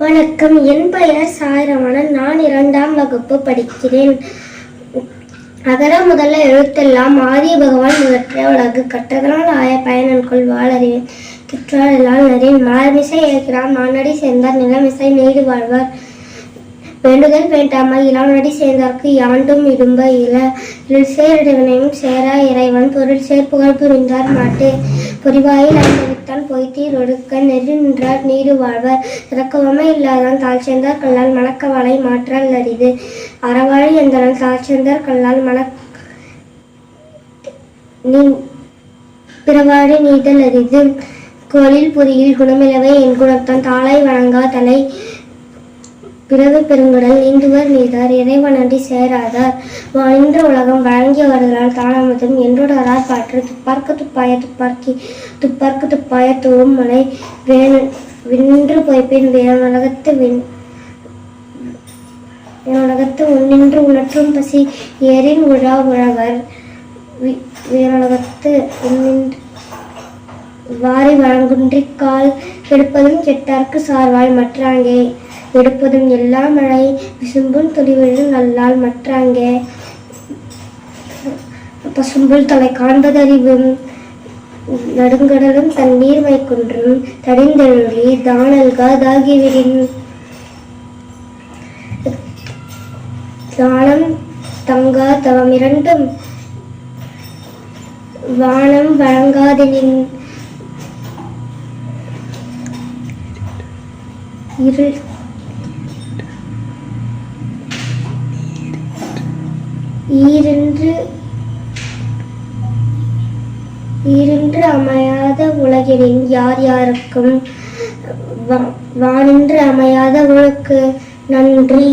வணக்கம். என் பெயர் சாய்ரமணன் நான் இரண்டாம் வகுப்பு படிக்கிறேன். அகர முதல்ல எழுத்தெல்லாம் ஆரிய பகவான் முதற்றே உலகு கற்றதனால் ஆய பயனன்கொள் வாழறிவேன். கிற்றால் எல்லாம் நிறைய மலர்மிசை ஏற்கிறான் நானடி சேர்ந்தார். நிலமிசை நீடு வாழ்வார். வேண்டுதல் வேண்டாமை. இளநடி சேர்ந்தார்க்கு யாண்டும் இடும்ப இல. இல் சேரிடவனையும் சேரா இறைவன். பொருள் சேர்ப்புகள் புரிந்தார். மாட்டு. பொறிவாயில் அனுபவித்தான் பொய்த்தீர் ஒடுக்க நெறி நின்றார் நீடு வாழ்வர். இறக்கவமே இல்லாதான் தாழ் கல்லால் மணக்க வலை மாற்றல் அரிது அறவாழி எந்தனால் தாழ் கல்லால் மணக் நீ பிறவாடு நீதல் அரிது கோலில் புரியில் குணமிலவே என் குணத்தான் தாளை வணங்கா தலை பிறவி பெருங்கடல் நீந்துவர் நீதார். அன்றி சேராதார். வாழ்ந்த உலகம் வழங்கியவர்களால் தானமதும் என்றுடரார் பாற்று. துப்பார்க்கு துப்பாய துப்பாக்கி துப்பார்க்கு துப்பாய தூவும் மலை வேணு வின்று பொய்ப்பின் வேணுலகத்து விண் உலகத்து உன்னின்று உணற்றும் பசி ஏரின் உழா உழவர். வீரலகத்து உன்னின்று வாரி வழங்குன்றிக் கால் கெட்டார்க்கு சார்வாய் மற்றாங்கே. எடுப்பதும் எல்லா மழை விசும்பும் துளிவிழும் நல்லால் மற்றாங்கே. பசும்புல் தலை காண்பதறிவும் நடுங்கடலும் தண்ணீர் வைக்குன்றும் தடிந்தெழுலி தானல்கா தாகிவிடின். தானம் தங்கா தவம் இரண்டும் வானம் வழங்காதெனின். இருள் ஈரென்று ஈரென்று அமையாத உலகினின் யார் யாருக்கும் வானின்று அமையாத உனக்கு நன்றி.